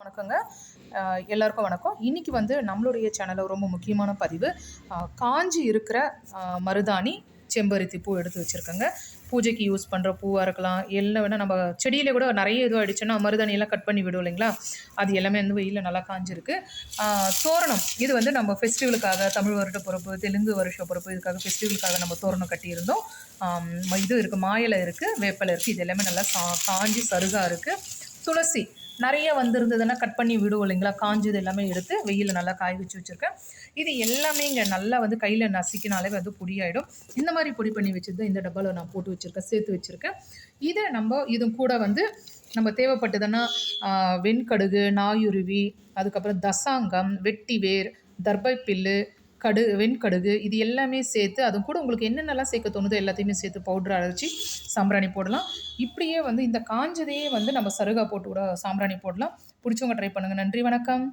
வணக்கங்க. எல்லாருக்கும் வணக்கம். இன்னைக்கு வந்து நம்மளுடைய சேனலில் ரொம்ப முக்கியமான பதிவு காஞ்சி இருக்கிற மருதாணி செம்பருத்தி பூ எடுத்து வச்சுருக்கேங்க. பூஜைக்கு யூஸ் பண்ணுற பூவாக இருக்கலாம் எல்லாம் வேணால் நம்ம செடியில் கூட நிறைய இதுவாக அடிச்சோன்னா மருதாணியெல்லாம் கட் பண்ணி விடும் இல்லைங்களா? அது எல்லாமே வந்து வெயிலில் நல்லா காஞ்சிருக்கு. தோரணம். இது வந்து நம்ம ஃபெஸ்டிவலுக்காக தமிழ் வருட பிறப்பு தெலுங்கு வருஷ பிறப்பு இதுக்காக ஃபெஸ்டிவலுக்காக நம்ம தோரணம் கட்டியிருந்தோம். இது இருக்குது மாயிலை இருக்குது வேப்பலை இருக்குது இது எல்லாமே நல்லா கா காஞ்சி சருகாக இருக்குது துளசி நிறைய வந்திருந்ததுன்னா கட் பண்ணி விடுவோம் இல்லைங்களா? காஞ்சது எல்லாமே எடுத்து வெயிலில் நல்லா காய வச்சு வச்சுருக்கேன். இது எல்லாமே இங்கே நல்லா வந்து கையில் நசுக்கினாலே வந்து பொடியாயிடும். இந்த மாதிரி பொடி பண்ணி வச்சது இந்த டப்பாவில் நான் போட்டு வச்சுருக்கேன் சேர்த்து வச்சுருக்கேன். இதை நம்ம இது கூட வந்து நம்ம தேவைப்பட்டதுன்னா வெண்கடுகு நாயுருவி அதுக்கப்புறம் தசாங்கம் வெட்டிவேர் தர்பைப்பில்லு கடு வெண்கடுகு இது எல்லாமே சேர்த்து அது கூட உங்களுக்கு என்னென்னலாம் சேர்க்க தோணுதோ எல்லாத்தையுமே சேர்த்து பவுடர் அரைச்சி சாம்பிராணி போடலாம். இப்படியே வந்து இந்த காஞ்சதையே வந்து நம்ம சருகா போட்டு கூட சாம்பிராணி போடலாம். பிடிச்சவங்க ட்ரை பண்ணுங்கள் நன்றி வணக்கம்.